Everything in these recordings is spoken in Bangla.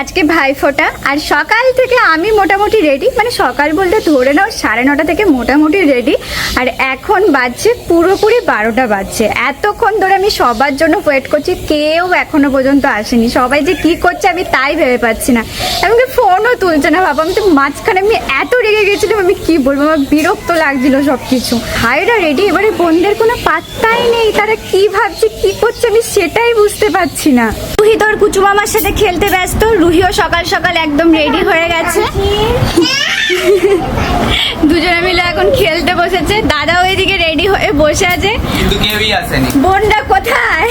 আজকে ভাইফোঁটা আর সকাল থেকে আমি মোটামুটি রেডি মানে সকাল বলতে ধরে নাও সাড়ে নটা থেকে মোটামুটি রেডি আর এখন বাজছে পুরোপুরি বারোটা বাজছে। এতক্ষণ ধরে আমি সবার জন্য ওয়েট করছি, কেউ এখনও পর্যন্ত আসেনি। সবাই যে কি করছে আমি তাই ভেবে পাচ্ছি না। এমনকি ফোনও তুলছে না, বাবা, আমি তো মাঝখানে আমি এত রেগে গেছিলাম, আমি কি বলব, আমার বিরক্ত লাগছিল সব কিছু ভাইরা রেডি এবারে বোনদের কোনো পাত্তাই নেই, তারা কি ভাবছে, কি করছে আমি সেটাই বুঝতে পারছি না। রুহি তোর কুচু মামার সাথে খেলতে ব্যস্ত রুহিও সকাল সকাল একদম রেডি হয়ে গেছে। দুজনে মিলে এখন খেলতে বসেছে। দাদাও এদিকে রেডি হয়ে বসে আছে। কিন্তু কেউই আসেনি। বোনটা কোথায়?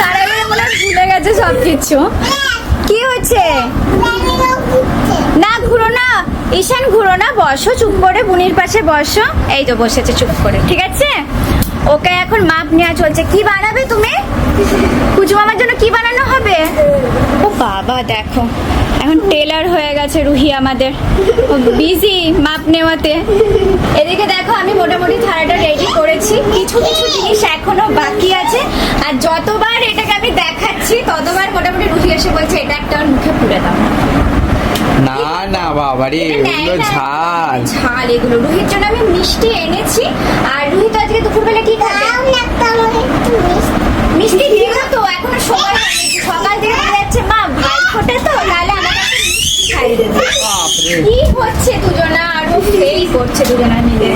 তারা এবারে মনে হয় ভুলে গেছে সব কিছু কি হচ্ছে? না ঘুরো না। ঈশান ঘুরো না। বসো চুপ করে। বুনির পাশে বসো। এই তো বসেছে চুপ করে। ঠিক আছে? ওকে এখন মাপ নেওয়া চলছে। কি বানাবে তুমি? কুচু মামার জন্য কি বানানো হবে? বাবা দেখো। এখন টেলার হয়ে গেছে রুহি আমাদের। বিজি মাপ নেওয়াতে। এদিকে দেখো আমি মোটামুটি থালাটা রেডি করেছি। কিছু কিছু জিনিস এখনও বাকি আছে। আর যতবার এটাকে আমি দেখাচ্ছি ততবার মোটামুটি রুহি এসে বলছে এটা একটা ওর মুখে পুড়ে দাও। না না এটা নেয় এগুলো ঝাল। ঝাল এগুলো। রুহির জন্য আমি মিষ্টি এনেছি। আর রুহি তো আজকে দুপুরবেলা কি খাবে? মিষ্টি দিও তো এখনও সময় হয়নি। সকাল থেকে বলে যাচ্ছে মা ভাই ফোটে তো তাহলে আমাকে একটা মিষ্টি খাইয়ে দেবে বাপরে কি হচ্ছে দুজনা? আরও ফেল করছে দুজনা মিলে।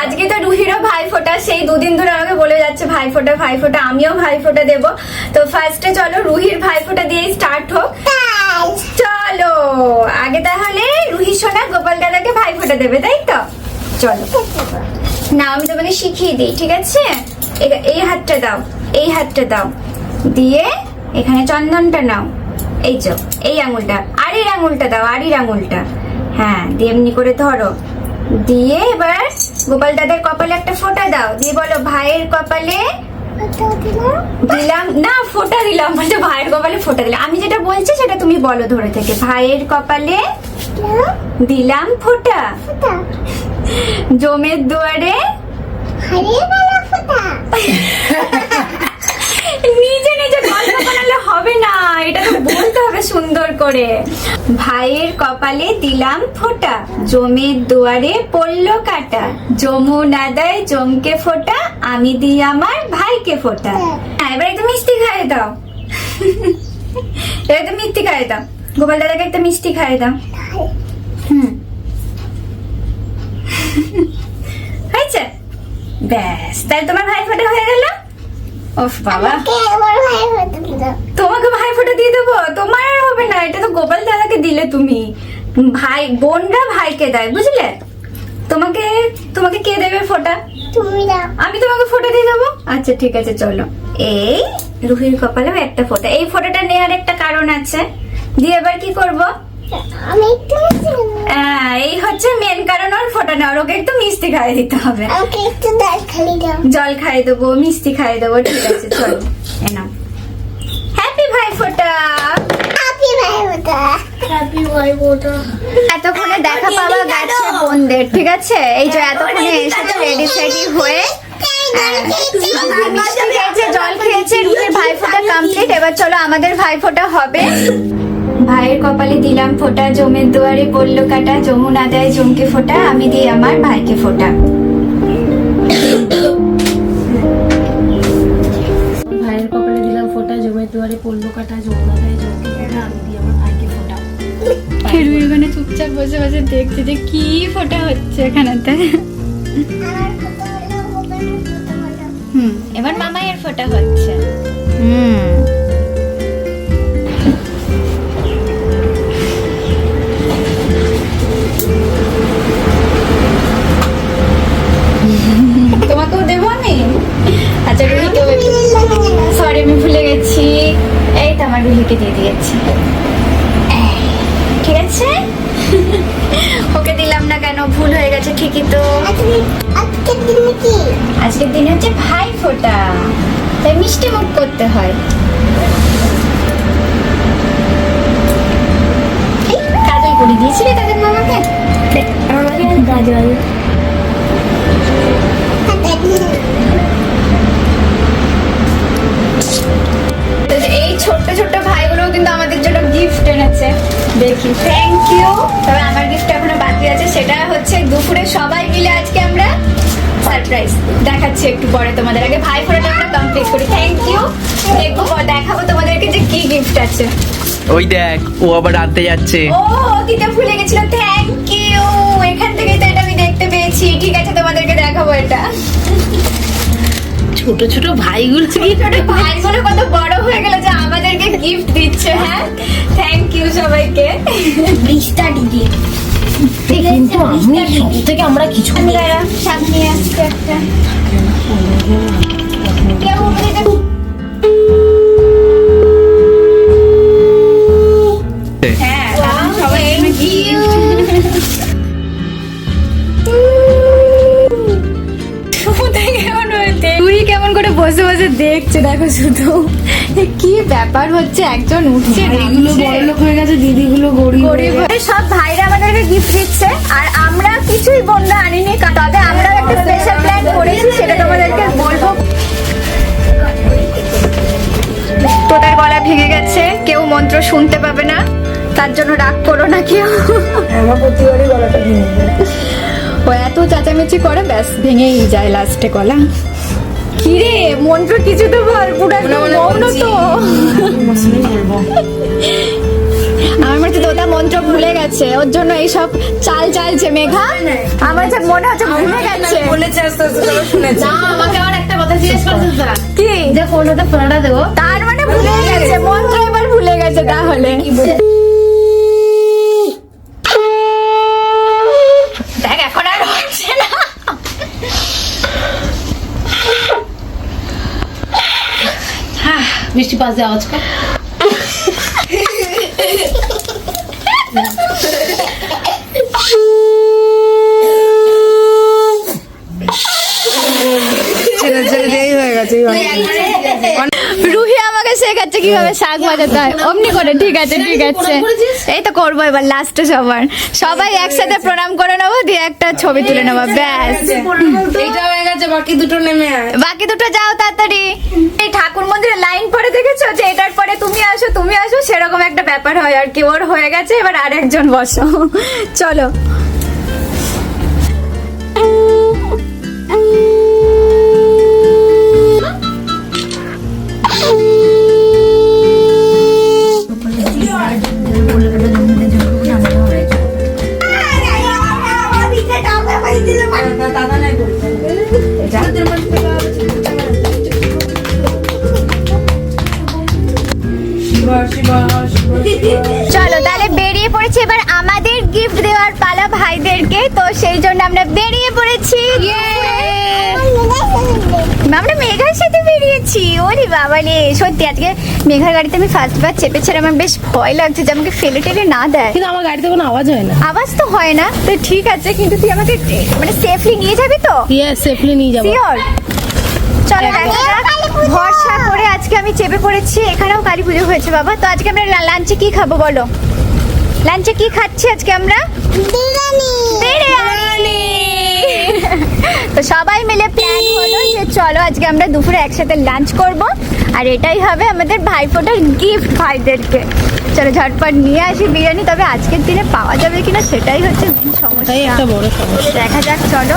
আজকে তো রুহিরও ভাই ফোটা সেই দুদিন ধরে আমাকে বলে যাচ্ছে ভাই ফোটা ভাই ফোটা আমিও ভাই ফোটা দেব। তো ফার্স্টে চলো রুহির ভাই ফোটা দিয়ে স্টার্ট হোক চলো আগে তাহলে রুহি সোনা গোপাল দাদাকে ভাই ফোটা দেবে তাই তো? চলো। না আমি তোমাকে শিখিয়ে দিই ঠিক আছে? এই হাতটা দাও এই হাতটা দাও। দিয়ে এখানে চন্দনটা নাও। এই চো এই আঙুলটা। আড়ির আঙুলটা দাও আড়ির আঙুলটা। হ্যাঁ দিয়ে এমনি করে ধরো। দিয়ে এবার গোপাল দাদার কপালে একটা ফোঁটা দাও। দিয়ে বলো ভাইয়ের কপালে দিলাম। না ফোঁটা দিলাম বলছে ভাইয়ের কপালে ফোঁটা দিলাম। আমি যেটা বলছি সেটা তুমি বলো ধরে থেকে। ভাইয়ের কপালে দিলাম ফোঁটা। জমের দুয়ারে নিজে নিজে গল্প বানালে হবে না এটা তো বলতে হবে সুন্দর করে। ভাইয়ের কপালে দিলাম ফোঁটা জমের দুয়ারে পড়ল কাটা। যমুনা দেয় জমকে ফোঁটা আমি দিই আমার ভাইকে ফোঁটা। হ্যাঁ এবার একটু মিষ্টি খাইয়ে দাও। এবার একটু মিষ্টি খাইয়ে দাও। গোপাল দাদাকে একটা মিষ্টি খাইয়ে দাও। হুম। হয়েছে? ব্যাস তাহলে তোমার ভাই ফোঁটা হয়ে গেল? ওফ বাবা। তোমাকে ভাই দিয়ে দেবো? তোমার আর হবে না এটা তো গোপাল দাদাকে দিলে তুমি। ভাই বোনরা ভাইকে দেয় বুঝলে? তোমাকে তোমাকে কে দেবে ফোঁটা? আমি তোমাকে ফোঁটা দিয়ে দেবো? আচ্ছা ঠিক আছে চলো। এই রুহির কপালেও একটা ফোঁটা। এই ফোঁটাটা নেওয়ার একটা কারণ আছে। দিয়ে এবার কি করব? আহ, এই হচ্ছে মেন কারণ ওর ফোটা নেওয়ার ওকে একটু মিষ্টি খাইয়ে দিতে হবে। জল খাইয়ে দেবো মিষ্টি খাইয়ে দেবো ঠিক আছে চলো। এনাও হ্যাপি ভাই ফোঁটা এতক্ষণে দেখা পাওয়া গেছে বোনদের ঠিক আছে? এই যে এতক্ষণে এসেছে রেডি সেডি হয়ে। মিষ্টি খেয়েছে জল খেয়েছে রুহির ভাই ফোঁটা কমপ্লিট এবার চলো আমাদের ভাই ফোঁটা হবে। ভাইয়ের কপালে দিলাম ফোঁটা জমের দুয়ারে পড়ল কাটা যমুনা দেয় জমকে ফোঁটা আমি দিই আমার ভাইকে ফোঁটা। দেখছে যে কি ফোঁটা হচ্ছে এখানেতে। হুম এবার মামাইয়ের ফোঁটা হচ্ছে। হুম। তোমাকেও দেবো আমি? আচ্ছা রুহিকেও সরি আমি ভুলে গেছি। এই তো আমার রুহিকে দিয়ে দিয়েছি। হয়ে গেছে ঠিকই তো? আজকের দিনে হচ্ছে ভাই ফোটা। তাই মিষ্টি মুখ করতে হয়। কাজল করে দিয়েছিলে তাদের মামাকে? এই ছোট্ট ছোট্ট ভাইগুলো কিন্তু আমাদের থ্যাংক ইউ আমার গিফট এখনও বাকি আছে সেটা হচ্ছে দুপুরে সবাই মিলে আজকে আমরা সারপ্রাইজ দেখাচ্ছি একটু পরে তোমাদের। আগে ভাই ফোটাটা আমরা কমপ্লিট করি। থ্যাংক ইউ দেখব পর দেখাবো তোমাদেরকে যে কি গিফট আছে। ওই দেখ ও আবার আনতে যাচ্ছে। ও দিতে ভুলে গেছিল। থ্যাংক ইউ এখান থেকে তো এটা আমি দেখতে পেয়েছি। ঠিক আছে তোমাদেরকে দেখাবো এটা। ছোট ছোট ভাইগুলো কি ছোট ভাইগুলো কত বড় হয়ে গেল যে আমাদেরকে গিফট দিচ্ছে হ্যাঁ? থ্যাংক ইউ সবাইকে। ব্রিজটা দিদি। কিন্তু আমি সব থেকে আমরা কিছু সামনে আসছে একটা বসে বসে দেখছে দেখো শুধু। কি ব্যাপার হচ্ছে? একজন উঠছে নামছে। বড় লোক হয়ে গেছে দিদিগুলো গরিব গরিব সব ভাইরা আমাদেরকে গিফট দিচ্ছে আর আমরা কিছুই বন্ধু আনিনি তবে আমরা একটা স্পেশাল প্ল্যান করেছি সেটা তোমাদেরকে বলব। তোদের গলা ভেঙে গেছে কেউ মন্ত্র শুনতে পাবে না তার জন্য রাগ করো না কেউ। আমার প্রতিবারই গলাটা ভেঙে যায়। ও এত চেঁচামেচি করে ব্যাস ভেঙেই যায় লাস্টে গলা। কি রে মন্ত্র কিছু তো বল পুরো মৌন তো। আমার মধ্যে তোতা মন্ত্র ভুলে গেছে ওর জন্য এইসব চাল চালছে মেঘা। আমার যে মনে হচ্ছে ভুলে গেছে। বলেছে আস্তে আস্তে শুনেছে। না আমাকে আবার একটা কথা জিজ্ঞেস করছিস কি? যে ফোন হতে ফোনটা দেবো। তার মানে ভুলে গেছে মন্ত্র এবার ভুলে গেছে তাহলে দেখ এখন আর হচ্ছে না বৃষ্টি পাশ দিয়ে আওয়াজ কর ছেলে ছেলে দেরি হয়ে গেছে রুহি শেখাচ্ছে কীভাবে শাক বাজাতে হয় অমনি করে ঠিক আছে ঠিক আছে। এই তো করব এবার লাস্টে সবার। সবাই একসাথে প্রণাম করে নেব দিয়ে একটা ছবি তুলে নেব ব্যাস। এইটা হয়ে গেছে বাকি দুটো নেমে বাকি দুটো যাও তাড়াতাড়ি। এই ঠাকুর মন্দিরে লাইন পরে দেখেছ? যে এটার পরে তুমি আসো তুমি আসো সেরকম একটা ব্যাপার হয় আর কি। ওর হয়ে গেছে এবার আরেকজন বসো। চলো। চলো তাহলে বেরিয়ে পড়েছি এবার আমাদের গিফট দেওয়ার পালা ভাইদেরকে। তো সেই জন্য আমরা বেরিয়ে পড়েছি। আমরা মেঘার সাথে ওরে বাবা রে। সত্যি আজকে মেঘার গাড়িতে আমি ফার্স্ট বার চেপেছিলাম আমার বেশ ভয় লাগছে যে আমাকে ফেলে টেলে না দেয়। কিন্তু আমার গাড়িতে কোনো আওয়াজ হয় না। আওয়াজ তো হয় না তো ঠিক আছে কিন্তু তুই আমাকে মানে সেফলি নিয়ে যাবি তো? ইয়ে সেফলি নিয়ে যাব। শিওর চলো ভরসা করে আজকে আমি চেপে পড়েছি এখানেও কালী পুজো হয়েছে বাবা। তো আজকে আমরা লাঞ্চে কি খাব বলো? লাঞ্চে কি খাচ্ছি আজকে আমরা বিরিয়ানি তো সবাই মিলে প্ল্যান হলো যে চলো আজকে আমরা দুপুরে একসাথে লাঞ্চ করব। আর এটাই হবে আমাদের ভাইফোঁটার গিফট ভাইদেরকে। চলো ঝটপট নিয়ে আসি বিরিয়ানি তবে আজকের দিনে পাওয়া যাবে কিনা সেটাই হচ্ছে মেন সমস্যা। দেখা যাক চলো।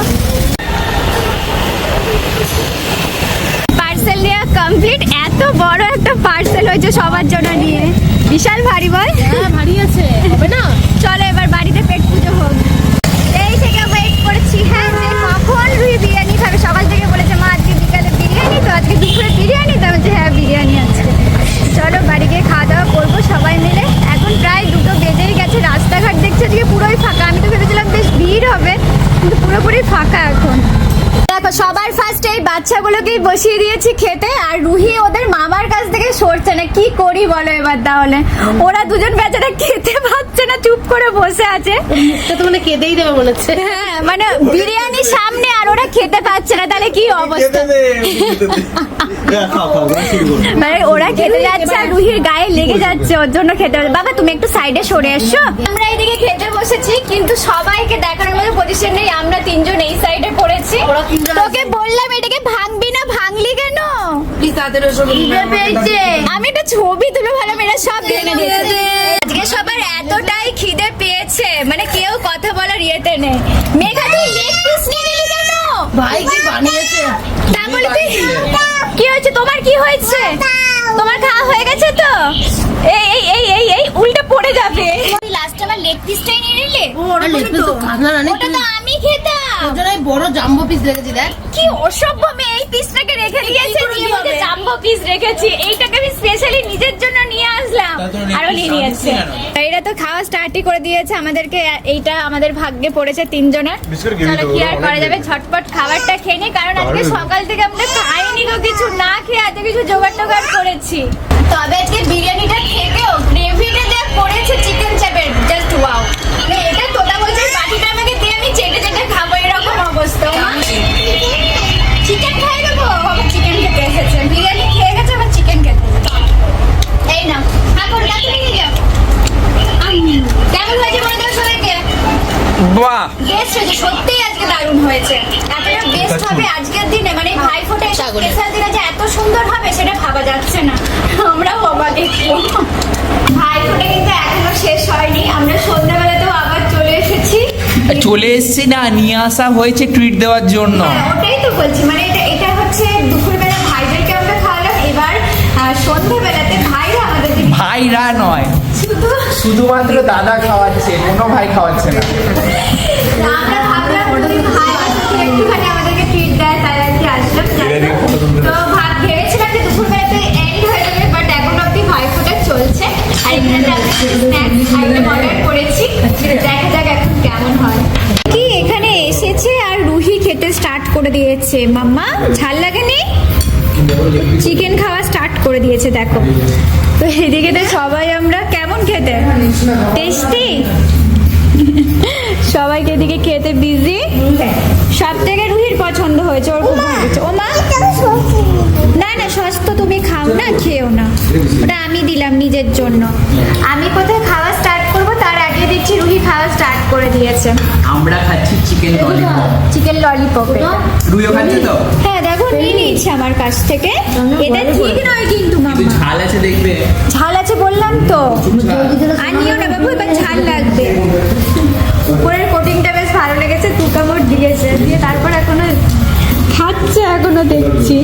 পার্সেল নেওয়া কমপ্লিট এত বড় একটা পার্সেল হয়েছে সবার জন্য নিয়ে। বিশাল ভারী বল হ্যাঁ ভারী আছে। হবে না? চলো এবার বাড়িতে পেট পুজো হোক। এই থেকে ওয়েট করছি। হ্যাঁ যে কখন রুই বিরিয়ানি খাবে সকাল থেকে বলেছে মা আজকে বিকালে বিরিয়ানি তো আজকে দুপুরে বিরিয়ানি তো আমি বলছি, হ্যাঁ বিরিয়ানি আছে চলো বাড়ি গিয়ে খাওয়া দাওয়া করব সবাই মিলে। এখন প্রায় দুটো বেজেই গেছে রাস্তাঘাট দেখছি আজকে পুরোই ফাঁকা। আমি তো ভেবেছিলাম বেশ ভিড় হবে কিন্তু পুরোপুরি ফাঁকা এখন। দেখো সবার ফার্স্ট এই বাচ্চাগুলোকেই বসিয়ে দিয়েছি খেতে আর রুহি ওদের মামার কাছ থেকে সরছে না। কি করি বলো এবার তাহলে? ওরা দুজন বেচারা খেতে পাচ্ছে না চুপ করে বসে আছে। তো মানে কেঁদেই দেবে মনে হচ্ছে। হ্যাঁ মানে বিরিয়ানি সামনে খেতে পাচ্ছে না তাহলে কি অবস্থা? মানে ওরা খেতে যাচ্ছে আর রুহির গায়ে লেগে যাচ্ছে ওর জন্য খেতে বাবা তুমি একটু সাইডে সরে এসো। আমরা এইদিকে খেতে বসেছি কিন্তু সবাইকে দেখানোর মতো পজিশন নেই। আমরা তিনজন এই সাইডে পড়েছি। তোকে বললাম এটাকে ভাঙবি না ভাঙলি কেন? আমি একটা ছবি তুলে ভালো মেয়েরা সব ভেঙে দিয়েছে। আজকে সবার এতটাই খিদে পেয়েছে। মানে কেউ কথা বলার ইয়েতে নেই। মেঘা তুই লেগ পিস ভাই কি বানিয়েছে? তাহলে তুই কি হয়েছে? তোমার কি হয়েছে? তোমার খাওয়া হয়ে গেছে তো? এই এই এই এই এই উল্টে পড়ে যাবে। লাস্ট আমার লেগ পিসটাই নিয়ে নিলে? আর লেগ পিস তো খাস না রানী ওটা তো আমি খেতাম। জন্য বড় জাম্বো পিস লেগেছে দেখ। কি অসভ্য মেয়ে। পিসটাকে রেখে দিয়েছে নিয়ে জাম্বো পিস রেখেছি। এইটাকে আমি স্পেশালি নিজের জন্য নিয়ে আসলাম। আরও নিয়ে নিয়েছে। এরা তো খাওয়া স্টার্টই করে দিয়েছে। আমাদেরকে এইটা আমাদের ভাগ্যে পড়েছে তিনজনের। চলো কি আর করা যাবে? ঝটপট খাবারটা খেয়ে নি কারণ আজকে সকাল থেকে আমরা খাইনি কিছু না খেয়ে এত কিছু জোগাড় টোগাড় করেছি। তবে আজকে বিরিয়ানিটা খেতেও চলে এসছি না নিয়ে আসা হয়েছে ট্রিট দেওয়ার জন্য। হ্যাঁ ওটাই তো বলছি। মানে এটা এটা হচ্ছে দুপুরবেলা ভাইদেরকে আমরা খাওয়ালাম এবার সন্ধ্যাবেলাতে ভাইরা আমাদেরকে ভাইরা নয়। শুধু শুধুমাত্র দাদা খাওয়াচ্ছে কোনো ভাই খাওয়াচ্ছে না। আমরা ভাবলাম ভাই একটুখানি আমাদেরকে ট্রিট দেয় তাই আর কি আসলাম? দিয়েছে মাম্মা, ঝাল লাগেনি? চিকেন খাওয়া স্টার্ট করে দিয়েছে, দেখো। তো এদিকে তো সবাই আমরা কেমন খেতে? টেস্টি সবাইকে এদিকে খেতে বিজি সব থেকে রুহির পছন্দ হয়েছে, ওর খুব ভালো হয়েছে। ও মা? না না, সস তো তুমি খাও না খেও না। ওটা আমি দিলাম নিজের জন্য। আমি কোথায় খাওয়া স্টার্ট দেখছি রুহি খাওয়া স্টার্ট করে দিয়েছে। আমরা খাচ্ছি চিকেন ললিপপ চিকেন ললিপপ রুইও খাচ্ছে তো? হ্যাঁ দেখো নিয়ে নিয়েছে আমার কাছ থেকে। এটা ঠিক নয় কিন্তু কিন্তু মাম্মা ঝাল আছে দেখবে। ঝাল আছে বললাম তো। আর নিও না বাবু এবার ঝাল লাগবে। উপরের কোটিংটা বেশ ভালো লেগেছে দু কামড় দিয়েছে। দিয়ে তারপর এখনও খাচ্ছে এখনও দেখছি।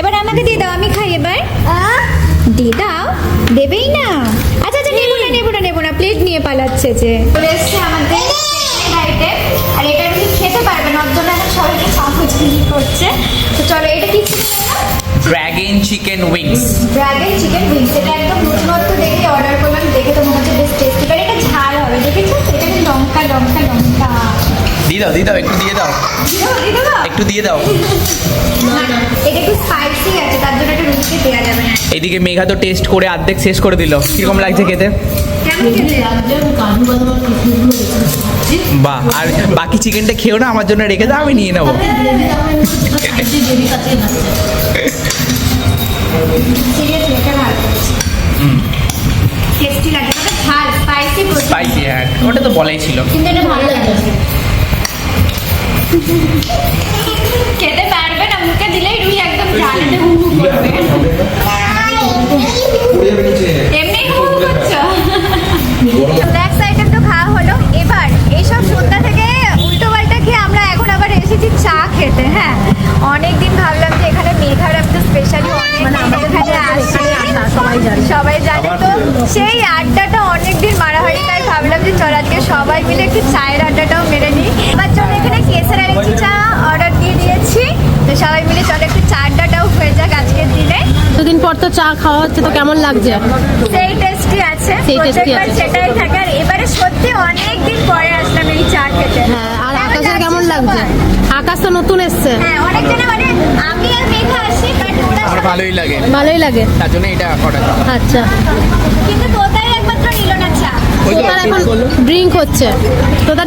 এবার আমাকে দিয়ে দাও আমি খাই এবার পালাচ্ছে যে। চলে এসছে আমাদের বাড়িতে। আর এটা তুমি খেতে পারবে না ওর জন্য এখন সবাইকে সহজ করছে। তো চলো এটা কি ছিল dragon chicken wings dragon chicken wings এটা একদম নতুনত্ব দেখে অর্ডার করলাম দেখে তো মনে হচ্ছে বেশ টেস্টি কারণ এটা ঝাল হবে দেখেছ? এটা কিন্তু লঙ্কা লঙ্কা লঙ্কা। দিয়ে দাও দিয়ে দাও একটু দিয়ে দাও? একটু দিয়ে দাও। এটা একটু স্পাইসি আছে তার জন্য এটা রুটিতে দেওয়া যাবে না। এদিকে মেঘা তো টেস্ট করে অর্ধেক শেষ করে দিল। কীরকম লাগছে খেতে? বাহ আর বাকি চিকেনটা খেও না আমার জন্য রেখে দাও আমি নিয়ে নেব। ঝাল স্পাইসি হ্যাঁ ওটা তো বলাই ছিল। কিন্তু এটা ভালো লাগছে খেতে পারবে না মুখে দিলেই রুই একদম করবে। এমনি সেই আড্ডাটা অনেকদিন মারা হয়নি তাই ভাবলাম যে চল আজকে সবাই মিলে একটু চায়ের আড্ডাটাও মেরে নিই। আমার জন্য এখানে কেসের আরেকটি চা অর্ডার দিয়ে দিয়েছি। তো সবাই মিলে চলো একটু চা আড্ডাটাও হয়ে যাক আজকের দিনে। দুদিন পর তো চা খাওয়া হচ্ছে তো কেমন লাগছে? সেই টেস্টি আছে সেই প্রত্যেকবার আছে। সেটাই থাকে। আর এবারে সত্যি অনেক দিন পরে আসলাম এই চা খেতে। হ্যাঁ আর লাগছে আকাশ তো নতুন এসছে। হ্যাঁ অনেক জনে মানে আমি আর মেঘা আসি বাট ওরা আমার ভালোই লাগে। ভালোই লাগে। তার জন্য এটা অর্ডার আচ্ছা। কিন্তু তোতাই একমাত্র নিল না চা ওই এখন ড্রিঙ্ক হচ্ছে।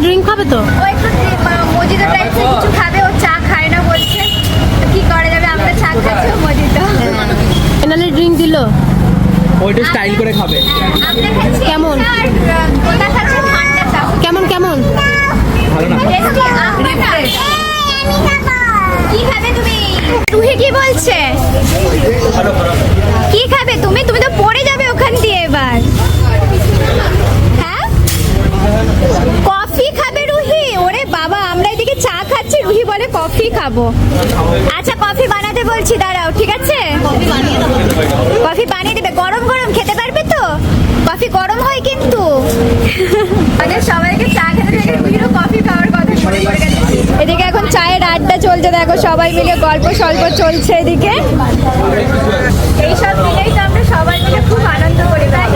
ড্রিঙ্ক খাবে তো? ও একটু মজিদো টাইপের কিছু খাবে ও চা খায় না বলছে। কি করা যাবে? আমরা চা খাচ্ছি ও মজিদো ড্রিঙ্ক দিল। ওইটা স্টাইল করে খাবে। আমরা খাচ্ছি কেমন? ভালো না। কি খাবে তুমি রুহি কি বলছে? কি খাবে তুমি? তুমি তো পড়ে যাবে ওখান দিয়ে এবার। হ্যাঁ? কফি খাবে রুহি? ওরে বাবা আমরা এদিকে চা খাচ্ছি রুহি বলে কফি খাব। আচ্ছা কফি বানাতে বলছি দাঁড়াও ঠিক আছে? কফি বানিয়ে দেবে গরম গরম খেতে পারবে তো? কফি গরম হয় কিন্তু। আমাদের সবাইকে চা খেতে রুহিরও কফি এদিকে এখন চায়ের আড্ডা চলছে, দেখো সবাই মিলে গল্প সল্প চলছে এদিকে। এইসব মিলেই তো আমরা সবাই মিলে খুব আনন্দ করি, তাই